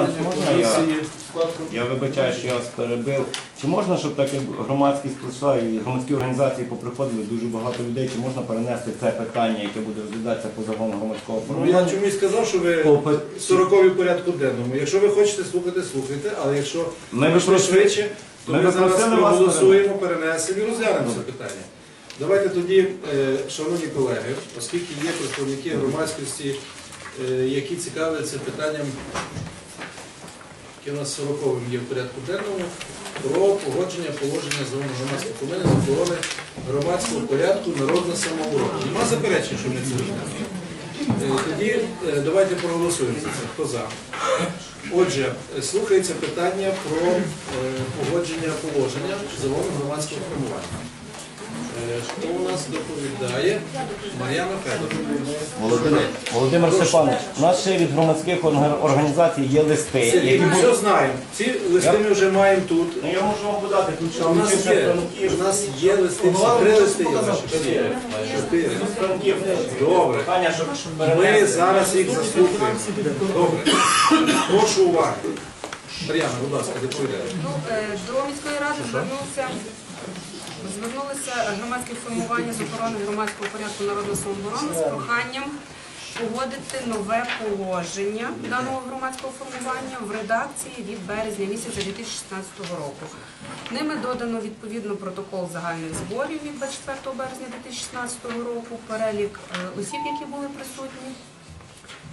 Можна я, я вибачаю, що я вас перебив. Чи можна, щоб так як громадськість прийшла і громадські організації поприходили дуже багато людей, чи можна перенести це питання, яке буде розглядатися по закону громадського Ну, я чомусь сказав, що ви По 40 в порядку денному. Якщо ви хочете слухати, слухайте, але якщо Ми просили- швидше, то ми зараз просили вас проголосуємо, перенесемо і розглянемо це питання. Давайте тоді, е, шановні колеги, оскільки є представники громадськості, е, які цікавляться питанням, яке у нас 40 є в порядку денному, про погодження положення закону громадського комини з охорони громадського порядку народна самооборона. Нема заперечень, що ми це? Е, Тоді е, давайте проголосуємо за це. Хто за? Отже, е, слухається питання про погодження положення закону громадського формування. Е, Хто у нас доповідає? Мар'яна Федорівна. Володимир, Володимир Степанович, у нас ще від громадських організацій є листи, які ми будуть. все знаємо. Ці листи ми вже маємо тут. Ну я можу вам подати, тут ще У нас є, у нас є листи, три листи є ваші. Чотири. Чотири. Добре. Ми зараз їх заслухаємо. Добре. Прошу уваги. Мар'яна, будь ласка, доповідайте. Ну, До міської ради звернувся, звернулися громадське формування з охорони громадського порядку народного самооборони з проханням погодити нове положення даного громадського формування в редакції від березня місяця 2016 року. Ними додано відповідно протокол загальних зборів від 24 березня 2016 року, перелік е, осіб, які були присутні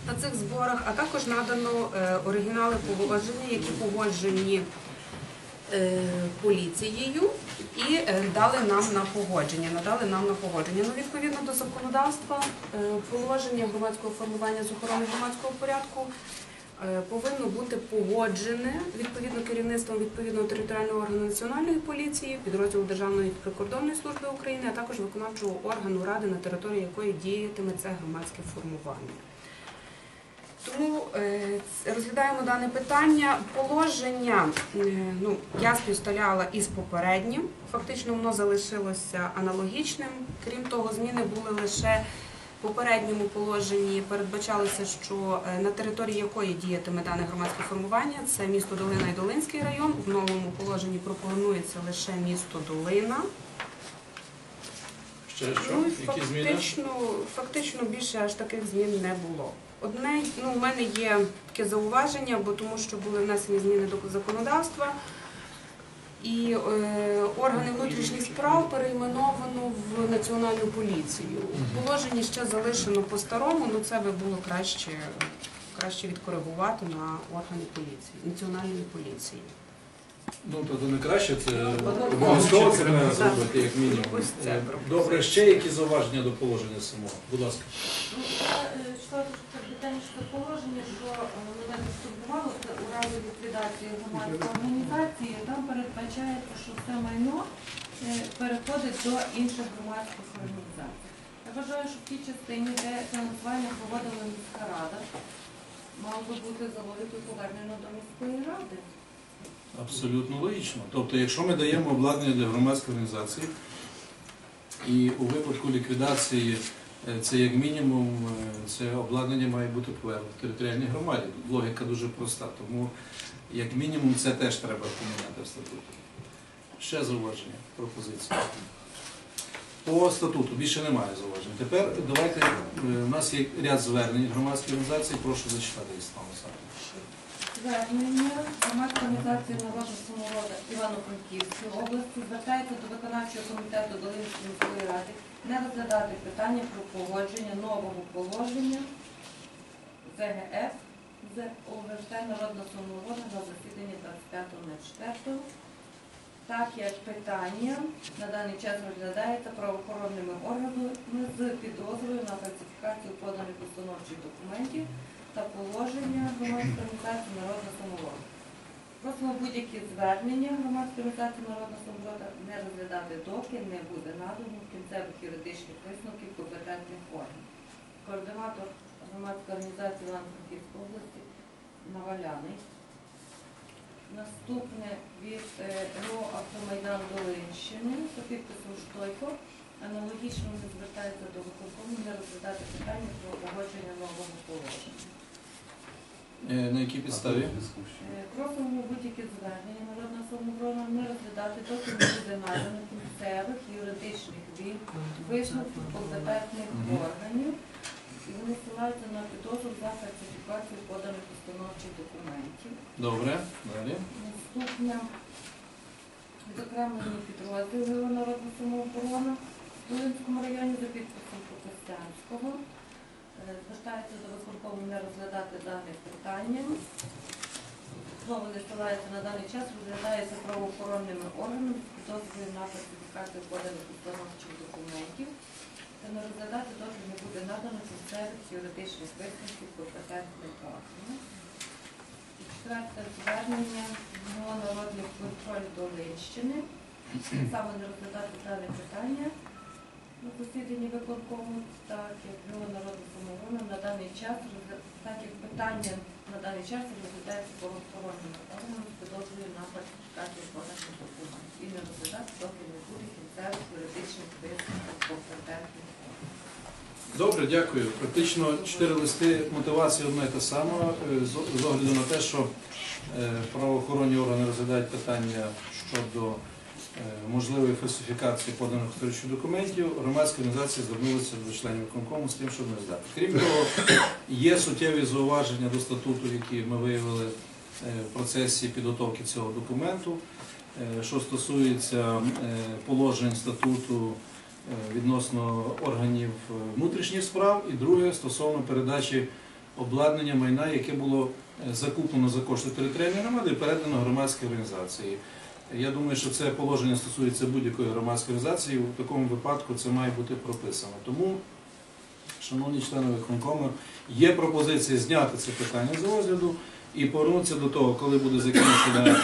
на цих зборах, а також надано е, оригінали положення, які погоджені поліцією і е, дали нам на погодження. Надали нам на погодження. Ну, відповідно до законодавства, е, положення громадського формування з охорони громадського порядку е, повинно бути погоджене відповідно керівництвом відповідного територіального органу національної поліції, підрозділу Державної прикордонної служби України, а також виконавчого органу ради, на території якої діятиме це громадське формування. Тому е, розглядаємо дане питання. Положення е, ну, я співставляла із попереднім. Фактично воно залишилося аналогічним. Крім того, зміни були лише в попередньому положенні. Передбачалося, що е, на території якої діятиме дане громадське формування, це місто Долина і Долинський район. В новому положенні пропонується лише місто Долина. Ще що? Ну, Які зміни? фактично, фактично більше аж таких змін не було. Одне, ну, у мене є таке зауваження, бо тому що були внесені зміни до законодавства. І е, органи внутрішніх справ перейменовано в національну поліцію. Положення ще залишено по-старому, ну це би було краще, краще відкоригувати на органи поліції, національної поліції. Ну, то не краще, це обов'язково це треба зробити, як мінімум. Е. Добре, ще які зауваження до положення самого? Будь ласка. Це положення, що е, мене турбувало, це у разі ліквідації громадської організації, там передбачається, що це майно е, переходить до інших громадських організацій. Я вважаю, що в тій частині, де фінансування проводила міська рада, мало би бути за логікою повернено до міської ради. Абсолютно логічно. Тобто, якщо ми даємо обладнання для громадської організації, і у випадку ліквідації це як мінімум е, це обладнання має бути повернуто територіальній громаді. Логіка дуже проста. Тому як мінімум це теж треба поміняти в статуті. Ще зауваження, пропозиції. По статуту більше немає зауважень. Тепер давайте е, у нас є ряд звернень громадської організації. Прошу зачитати їх Слава Олександровна. Звернення громадської організації народу саморода Івано-Франківської області звертається до виконавчого комітету Долинської міської ради не розглядати питання про погодження нового положення ЗГФ з ОВЖ Народного самоврядування на засіданні 25.04, так як питання на даний час розглядається правоохоронними органами з підозрою на фальсифікацію поданих установчих документів та положення громадської організації народного самоврядування. Просимо будь-які звернення громадської організації народного самоврядування не розглядати, доки не буде надано кінцевих юридичних висновків компетентних органів. Координатор громадської організації Івано-Франківської області Наваляний. Наступне від е, РО Автомайдан Долинщини за підписом Штойко. Аналогічно вони звертаються до виконкому не розглядати питання про погодження нового положення. Е, На якій підставі? Е, Просимо будь-які звернення народного самооборони не розглядати, доки не буде надано кінцевих юридичних ві- висновків компетентних органів. І вони ссилаються на підозру за фальсифікацію поданих установчих документів. Добре, далі. Наступне відокремлені підрозділи народного самооборони в Долинському районі за підписом Покостянського. Е, Звертається до виконкому не розглядати дане питання. Знову не ссилається на даний час, розглядається правоохоронними органами підозрою на фальсифікацію поданих установчих документів. Та не розглядати доки не буде надано кінцевих юридичних висновків компетентних органів. Четверте звернення до народних контроль Долинщини. Саме не розглядати дане питання на засіданні виконкому, так як його народна самооборона на даний час так як питання на даний час розглядається правоохоронним органом з підозрою на фальсифікацію поданих документів і не розглядати, доки не буде кінцевих юридичних висновків компетентних. Добре, дякую. Практично чотири листи мотивації одне те саме. Е, з- огляду на те, що е, правоохоронні органи розглядають питання щодо можливої фальсифікації поданих історичних документів, громадські організації звернулися до членів виконкому з тим, щоб не здати. Крім того, є суттєві зауваження до статуту, які ми виявили е, в процесі підготовки цього документу. Е, Що стосується е, положень статуту е, відносно органів е, внутрішніх справ, і друге стосовно передачі обладнання майна, яке було е, закуплено за кошти територіальної громади і передано громадській організації. Я думаю, що це положення стосується будь-якої громадської організації. У такому випадку це має бути прописано. Тому, шановні члени виконкому, є пропозиція зняти це питання з розгляду і повернутися до того, коли буде закінчений е,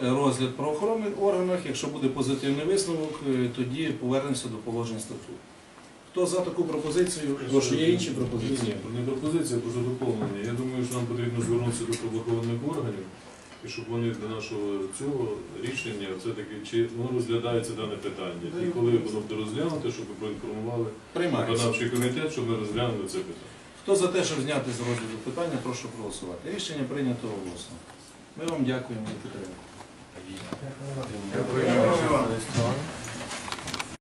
розгляд в правоохоронних органах. Якщо буде позитивний висновок, е, тоді повернемося до положень статуту. Хто за таку пропозицію? Прошу, є інші пропозиції? Ні, не пропозиція, просто доповнення. Я думаю, що нам потрібно звернутися до правоохоронних органів, і щоб вони до нашого цього рішення все-таки чи воно розглядається дане питання. І коли воно буде розглянути, щоб ви проінформували Приймається. виконавчий комітет, щоб ми розглянули це питання. Хто за те, щоб зняти з розгляду питання, прошу проголосувати. Рішення прийнято голосно. Ми вам дякуємо за підтримку. Дякую.